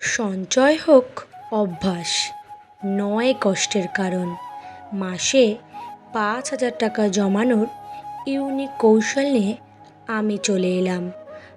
সঞ্চয় হোক অভ্যাস, নয় কষ্টের কারণ। মাসে পাঁচ হাজার টাকা জমানোর ইউনিক কৌশল নিয়ে আমি চলে এলাম।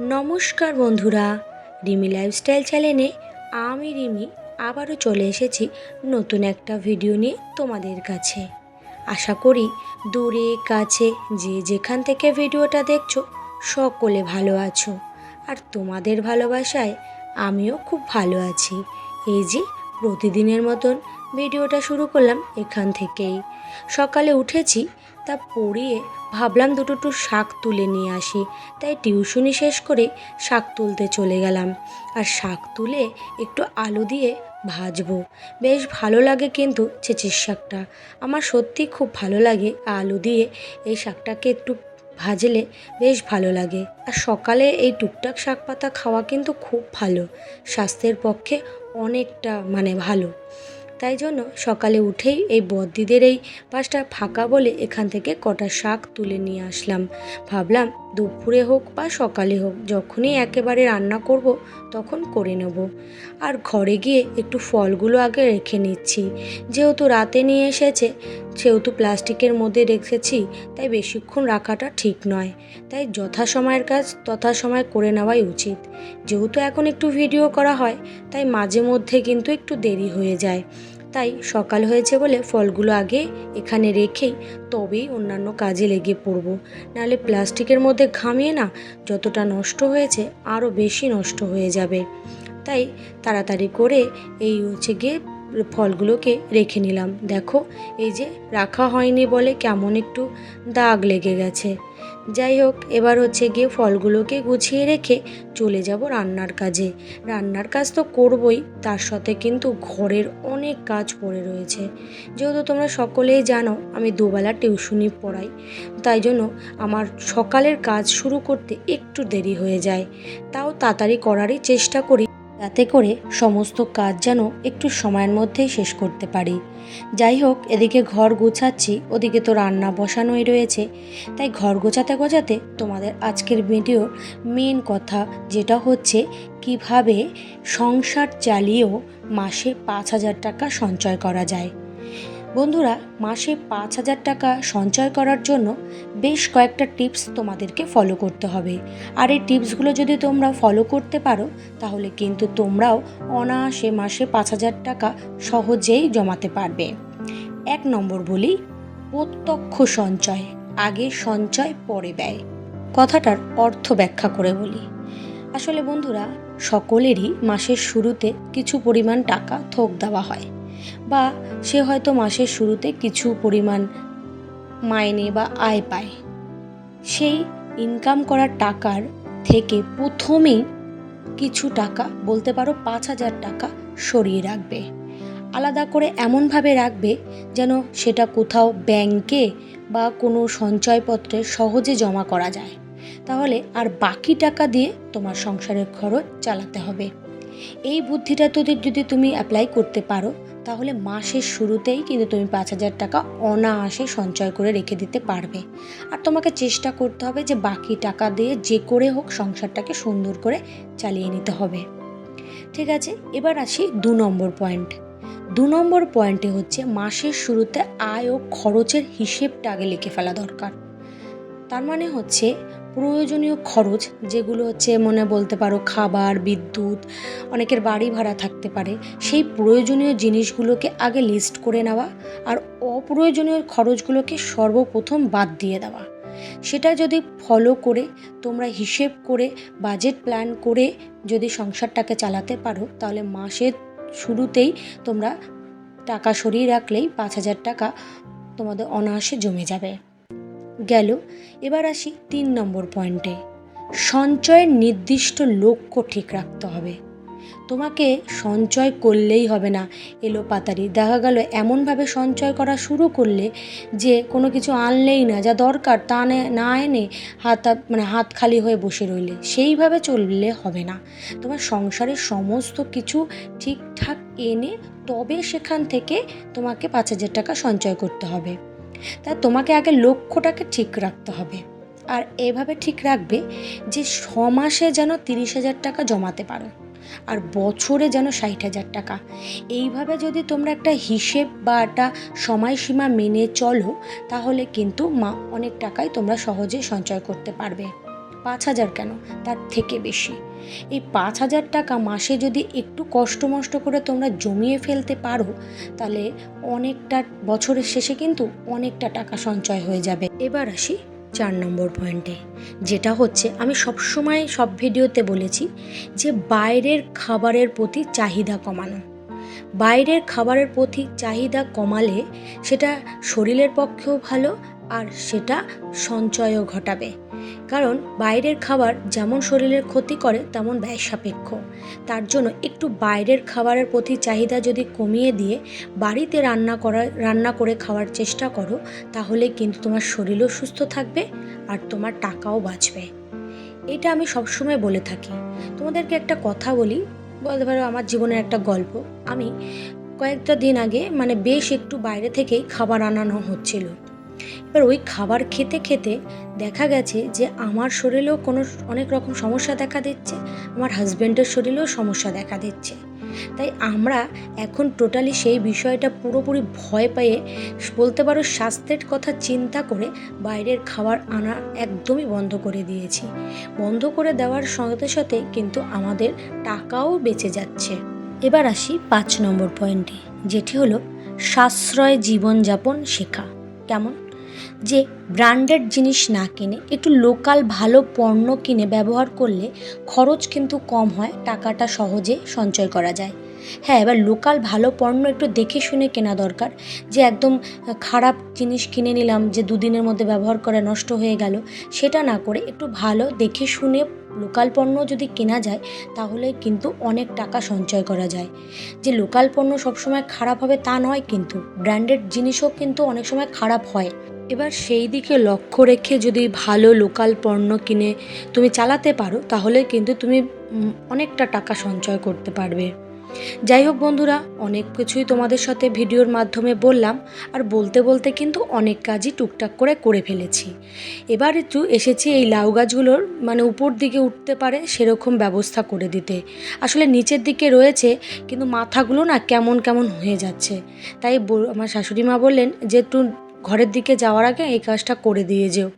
নমস্কার বন্ধুরা, রিমি লাইফস্টাইল চ্যানেলে আমি রিমি আবারও চলে এসেছি নতুন একটা ভিডিও নিয়ে তোমাদের কাছে। আশা করি দূরে, কাছে, যে যেখান থেকে ভিডিওটা দেখছ, সকলে ভালো আছো। আর তোমাদের ভালোবাসায় আমিও খুব ভালো আছি। এই যে, প্রতিদিনের মতন ভিডিওটা শুরু করলাম এখান থেকেই। সকালে উঠেছি, তা পড়িয়ে ভাবলাম দুটো একটু শাক তুলে নিয়ে আসি। তাই টিউশনি শেষ করে শাক তুলতে চলে গেলাম। আর শাক তুলে একটু আলু দিয়ে ভাজবো। বেশ ভালো লাগে কিন্তু ছেঁচির শাকটা। আমার সত্যি খুব ভালো লাগে আলু দিয়ে এই শাকটাকে একটু ভাজলে বেশ ভালো লাগে। আর সকালে এই টুকটাক শাক পাতা খাওয়া কিন্তু খুব ভালো। স্বাস্থ্যের পক্ষে অনেকটা মানে ভালো। তাই জন্য সকালে উঠেই এই বদ্দিদের এই পাশটা ফাঁকা বলে এখান থেকে কটা শাক তুলে নিয়ে আসলাম। ভাবলাম দুপুরে হোক বা সকালে হোক, যখনই একেবারে রান্না করব, তখন করে নেব। আর ঘরে গিয়ে একটু ফলগুলো আগে রেখে নিচ্ছি। যেহেতু রাতে নিয়ে এসেছে, সেহেতু প্লাস্টিকের মধ্যে রেখেছি, তাই বেশিক্ষণ রাখাটা ঠিক নয়। তাই যথাসময়ের কাজ তথাসময় করে নেওয়াই উচিত। যেহেতু এখন একটু ভিডিও করা হয়, তাই মাঝে মধ্যে কিন্তু একটু দেরি হয়ে যায়। তাই সকাল হয়েছে বলে ফলগুলো আগে এখানে রেখেই তবেই অন্যান্য কাজে লেগে পড়ব। নাহলে প্লাস্টিকের মধ্যে ঘামিয়ে না যতটা নষ্ট হয়েছে আরও বেশি নষ্ট হয়ে যাবে। তাই তাড়াতাড়ি করে এই হচ্ছে গিয়ে ফলগুলোকে রেখে নিলাম। দেখো, এই যে রাখা হয়নি বলে কেমন একটু দাগ লেগে গেছে। যাই হোক, এবার হচ্ছে গিয়ে ফলগুলোকে গুছিয়ে রেখে চলে যাব রান্নার কাজে। রান্নার কাজ তো করবই, তার সাথে কিন্তু ঘরের অনেক কাজ পড়ে রয়েছে। যেহেতু তোমরা সকলেই জানো, আমি দুবেলা টিউশনি পড়াই, তাই জন্য আমার সকালের কাজ শুরু করতে একটু দেরি হয়ে যায়। তাও তাড়াতাড়ি করারই চেষ্টা করি। যাতে করে সমস্ত কাজ যেন একটু সময়ের মধ্যেই শেষ করতে পারি। যাই হোক, এদিকে ঘর গোছাচ্ছি, ওদিকে তো রান্না বসানোই রয়েছে। তাই ঘর গোছাতে গোছাতে তোমাদের আজকের ভিডিওর মেন কথা, যেটা হচ্ছে কীভাবে সংসার চালিয়েও মাসে পাঁচ হাজার টাকা সঞ্চয় করা যায়। বন্ধুরা, মাসে পাঁচ হাজার টাকা সঞ্চয় করার জন্য বেশ কয়েকটা টিপস তোমাদেরকে ফলো করতে হবে। আর এই টিপসগুলো যদি তোমরা ফলো করতে পারো, তাহলে কিন্তু তোমরাও অনায়াসে মাসে পাঁচ হাজার টাকা সহজেই জমাতে পারবে। এক নম্বর বলি, প্রত্যক্ষ সঞ্চয়, আগে সঞ্চয়, পরে ব্যয়। কথাটার অর্থ ব্যাখ্যা করে বলি। আসলে বন্ধুরা, সকলেরই মাসের শুরুতে কিছু পরিমাণ টাকা থোক দেওয়া হয়। বা সে হয়তো মাসের শুরুতে কিছু পরিমাণ মাইনে বা আয় পায়। সেই ইনকাম করার টাকার থেকে প্রথমেই কিছু টাকা, বলতে পারো পাঁচ হাজার টাকা সরিয়ে রাখবে। আলাদা করে এমনভাবে রাখবে যেন সেটা কোথাও ব্যাংকে বা কোনো সঞ্চয়পত্রে সহজে জমা করা যায়। তাহলে আর বাকি টাকা দিয়ে তোমার সংসারের খরচ চালাতে হবে। এই বুদ্ধিটা তোদের যদি তুমি অ্যাপ্লাই করতে পারো, তাহলে মাসের শুরুতেই কিন্তু তুমি পাঁচ হাজার টাকা অনায়াসে সঞ্চয় করে রেখে দিতে পারবে। আর তোমাকে চেষ্টা করতে হবে যে বাকি টাকা দিয়ে যে করে হোক সংসারটাকে সুন্দর করে চালিয়ে নিতে হবে। ঠিক আছে, এবার আসি দু নম্বর পয়েন্ট দু নম্বর পয়েন্টে হচ্ছে মাসের শুরুতে আয় ও খরচের হিসেবটা আগে লিখে ফেলা দরকার। তার মানে হচ্ছে প্রয়োজনীয় খরচ, যেগুলো হচ্ছে মনে বলতে পারো খাবার, বিদ্যুৎ, অনেকের বাড়ি ভাড়া থাকতে পারে, সেই প্রয়োজনীয় জিনিসগুলোকে আগে লিস্ট করে নেওয়া আর অপ্রয়োজনীয় খরচগুলোকে সর্বপ্রথম বাদ দিয়ে দেওয়া। সেটা যদি ফলো করে, তোমরা হিসেব করে বাজেট প্ল্যান করে যদি সংসারটাকে চালাতে পারো, তাহলে মাসের শুরুতেই তোমরা টাকা সরিয়ে রাখলেই পাঁচ হাজার টাকা তোমাদের অনায়াসে জমে যাবে। গেল। এবার আসি তিন নম্বর পয়েন্টে সঞ্চয়ের নির্দিষ্ট লক্ষ্য ঠিক রাখতে হবে। তোমাকে সঞ্চয় করলেই হবে না এলো পাতারি দেখা গেল এমনভাবে সঞ্চয় করা শুরু করলে যে কোনো কিছু আনলেই না, যা দরকার তা না এনে হাত মানে হাত খালি হয়ে বসে রইলে। সেইভাবে চললে হবে না। তোমার সংসারের সমস্ত কিছু ঠিকঠাক এনে তবে সেখান থেকে তোমাকে পাঁচ হাজার টাকা সঞ্চয় করতে হবে। তা তোমাকে আগে লক্ষ্যটাকে ঠিক রাখতে হবে। আর এভাবে ঠিক রাখবে যে ছ মাসে যেন তিরিশ হাজার টাকা জমাতে পারো, আর বছরে যেন ষাট হাজার টাকা। এইভাবে যদি তোমরা একটা হিসেব বা একটা সময়সীমা মেনে চলো, তাহলে কিন্তু মা অনেক টাকাই তোমরা সহজে সঞ্চয় করতে পারবে। পাঁচ হাজার কেন? তার থেকে বেশি। এই পাঁচ হাজার টাকা মাসে যদি একটু কষ্ট মষ্ট করে তোমরা জমিয়ে ফেলতে পারো, তাহলে অনেকটা বছরের শেষে কিন্তু অনেকটা টাকা সঞ্চয় হয়ে যাবে। এবার আসি চার নম্বর পয়েন্টে যেটা হচ্ছে, আমি সবসময় সব ভিডিওতে বলেছি যে বাইরের খাবারের প্রতি চাহিদা কমানো। বাইরের খাবারের প্রতি চাহিদা কমালে সেটা শরীরের পক্ষেও ভালো আর সেটা সঞ্চয়ও ঘটাবে। কারণ বাইরের খাবার যেমন শরীরের ক্ষতি করে, তেমন ব্যয় সাপেক্ষ তার জন্য একটু বাইরের খাবারের প্রতি চাহিদা যদি কমিয়ে দিয়ে বাড়িতে রান্না করা, রান্না করে খাওয়ার চেষ্টা করো, তাহলে কিন্তু তোমার শরীরও সুস্থ থাকবে আর তোমার টাকাও বাঁচবে। এটা আমি সবসময় বলে থাকি। তোমাদেরকে একটা কথা বলি, বলতে পারো আমার জীবনের একটা গল্প। আমি কয়েকটা দিন আগে মানে বেশ একটু বাইরে থেকেই খাবার আনানো হচ্ছিল। এবার ওই খাবার খেতে খেতে দেখা গেছে যে আমার শরীরেও কোনো অনেক রকম সমস্যা দেখা দিচ্ছে, আমার হাজব্যান্ডের শরীরেও সমস্যা দেখা দিচ্ছে। তাই আমরা এখন টোটালি সেই বিষয়টা পুরোপুরি ভয় পেয়ে বলতে পারো স্বাস্থ্যের কথা চিন্তা করে বাইরের খাবার আনা একদমই বন্ধ করে দিয়েছি। বন্ধ করে দেওয়ার সাথে সাথে কিন্তু আমাদের টাকাও বেঁচে যাচ্ছে। এবার আসি পাঁচ নম্বর পয়েন্টে যেটি হলো সাশ্রয় জীবনযাপন শেখা। কেমন? যে ব্র্যান্ডেড জিনিস না কিনে, একটু লোকাল ভালো পণ্য কিনে ব্যবহার করলে খরচ কিন্তু কম হয়, টাকাটা সহজে সঞ্চয় করা যায়। হ্যাঁ এবার লোকাল ভালো পণ্য একটু দেখে শুনে কেনা দরকার। যে একদম খারাপ জিনিস কিনে নিলাম, যে দুদিনের মধ্যে ব্যবহার করে নষ্ট হয়ে গেল, সেটা না করে একটু ভালো দেখে শুনে লোকাল পণ্য যদি কেনা যায়, তাহলে কিন্তু অনেক টাকা সঞ্চয় করা যায়। যে লোকাল পণ্য সবসময় খারাপ হবে তা নয় কিন্তু, ব্র্যান্ডেড জিনিসও কিন্তু অনেক সময় খারাপ হয়। এবার সেই দিকে লক্ষ্য রেখে যদি ভালো লোকাল পণ্য কিনে তুমি চালাতে পারো, তাহলে কিন্তু তুমি অনেকটা টাকা সঞ্চয় করতে পারবে। যাই হোক বন্ধুরা, অনেক কিছুই তোমাদের সাথে ভিডিওর মাধ্যমে বললাম, আর বলতে বলতে কিন্তু অনেক কাজই টুকটাক করে করে ফেলেছি। এবার একটু এসেছি এই লাউ গাছগুলোর মানে উপর দিকে উঠতে পারে সেরকম ব্যবস্থা করে দিতে। আসলে নিচের দিকে রয়েছে, কিন্তু মাথাগুলো না কেমন কেমন হয়ে যাচ্ছে। তাই আমার শাশুড়ি মা বললেন যে, একটু ঘরের দিকে যাওয়ার আগে এই কাজটা করে দিয়ে যেও।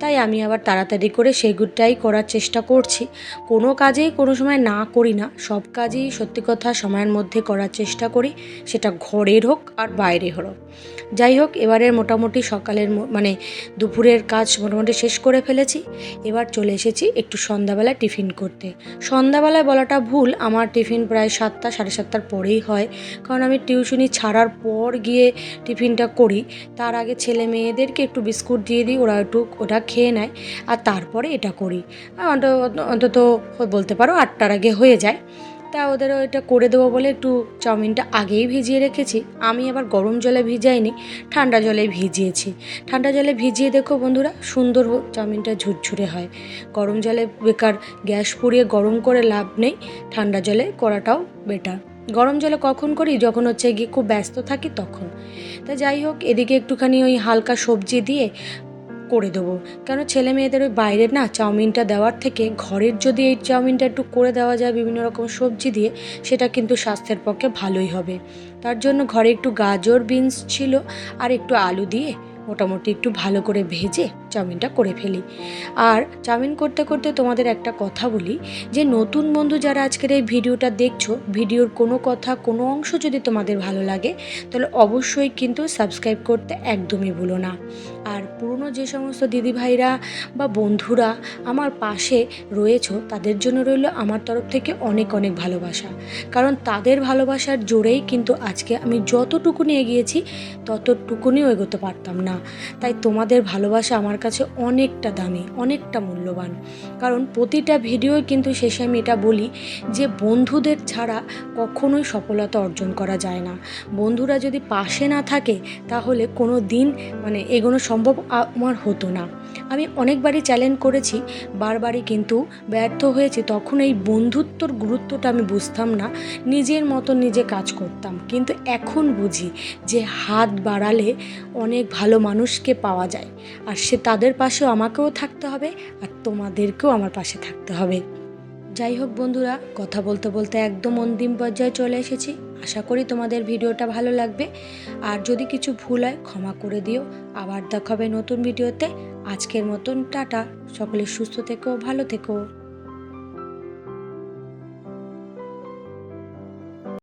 তাই আমি আবার তাড়াতাড়ি করে সেগুলোটাই করার চেষ্টা করছি। কোনো কাজেই কোনো সময় না করি না, সব কাজেই সত্যি কথা সময়ের মধ্যে করার চেষ্টা করি, সেটা ঘরের হোক আর বাইরে হোক। যাই হোক, এবারের মোটামুটি সকালের মানে দুপুরের কাজ মোটামুটি শেষ করে ফেলেছি। এবার চলে এসেছি একটু সন্ধ্যাবেলায় টিফিন করতে। সন্ধ্যাবেলায় বলাটা ভুল, আমার টিফিন প্রায় সাতটা, সাড়ে সাতটার পরেই হয়। কারণ আমি টিউশনি ছাড়ার পর গিয়ে টিফিনটা করি, তার আগে ছেলে মেয়েদেরকে একটু বিস্কুট দিয়ে দিই, ওরা একটু ওটা খেয়ে নেয় আর তারপরে এটা করি। অন্তত বলতে পারো আটটার আগে হয়ে যায়। তা ওদের ওইটা করে দেবো বলে একটু চাউমিনটা আগেই ভিজিয়ে রেখেছি। আমি আবার গরম জলে ভিজাইনি, ঠান্ডা জলে ভিজিয়েছি। ঠান্ডা জলে ভিজিয়ে দেখো বন্ধুরা, সুন্দর চাউমিনটা ঝুরঝুরে হয়। গরম জলে বেকার গ্যাস পুড়িয়ে গরম করে লাভ নেই, ঠান্ডা জলে করাটাও বেটার গরম জলে কখন করি? যখন হচ্ছে গিয়ে খুব ব্যস্ত থাকি তখন। তা যাই হোক, এদিকে একটুখানি ওই হালকা সবজি দিয়ে করে দেবো। কেন ছেলে মেয়েদের ওই বাইরের না চাউমিনটা দেওয়ার থেকে ঘরের যদি এই চাউমিনটা একটু করে দেওয়া যায় বিভিন্ন রকম সবজি দিয়ে, সেটা কিন্তু স্বাস্থ্যের পক্ষে ভালোই হবে। তার জন্য ঘরে একটু গাজর, বিনস ছিল আর একটু আলু দিয়ে মোটামুটি একটু ভালো করে ভেজে চাউমিনটা করে ফেলি। আর চাউমিন করতে করতে তোমাদের একটা কথা বলি, যে নতুন বন্ধু যারা আজকের এই ভিডিওটা দেখছ, ভিডিওর কোনো কথা, কোনো অংশ যদি তোমাদের ভালো লাগে, তাহলে অবশ্যই কিন্তু সাবস্ক্রাইব করতে একদমই ভুলো না। আর পুরনো যে সমস্ত দিদিভাইরা বা বন্ধুরা আমার পাশে রয়েছো, তাদের জন্য রইল আমার তরফ থেকে অনেক অনেক ভালোবাসা। কারণ তাদের ভালোবাসার জোরেই কিন্তু আজকে আমি যতটুকুনি এগিয়েছি, ততটুকুনিও এগোতে পারতাম না। তাই তোমাদের ভালোবাসা আমার কাছে অনেকটা দামি, অনেকটা মূল্যবান। কারণ প্রতিটা ভিডিওয় কিন্তু শেষে আমি এটা বলি যে বন্ধুদের ছাড়া কখনোই সফলতা অর্জন করা যায় না। বন্ধুরা যদি পাশে না থাকে, তাহলে কোনো দিন মানে এগোনো সম্ভব আমার হতো না। আমি অনেকবারই চ্যালেঞ্জ করেছি, বারবারই কিন্তু ব্যর্থ হয়েছি, তখন এই বন্ধুত্বর গুরুত্বটা আমি বুঝতাম না, নিজের মতো নিজে কাজ করতাম। কিন্তু এখন বুঝি যে হাত বাড়ালে অনেক ভালো মানুষকে পাওয়া যায়, আর সে তাদের পাশেও আমাকেও থাকতে হবে, আর তোমাদেরকেও আমার পাশে থাকতে হবে। যাই হোক বন্ধুরা, কথা বলতে বলতে একদম অন্তিম পর্যায়ে চলে এসেছি। আশা করি তোমাদের ভিডিওটা ভালো লাগবে। আর যদি কিছু ভুল হয়, ক্ষমা করে দিও। আবার দেখাবে নতুন ভিডিওতে। আজকের মতন টাটা। সকলে সুস্থ থেকো ভালো থেকো।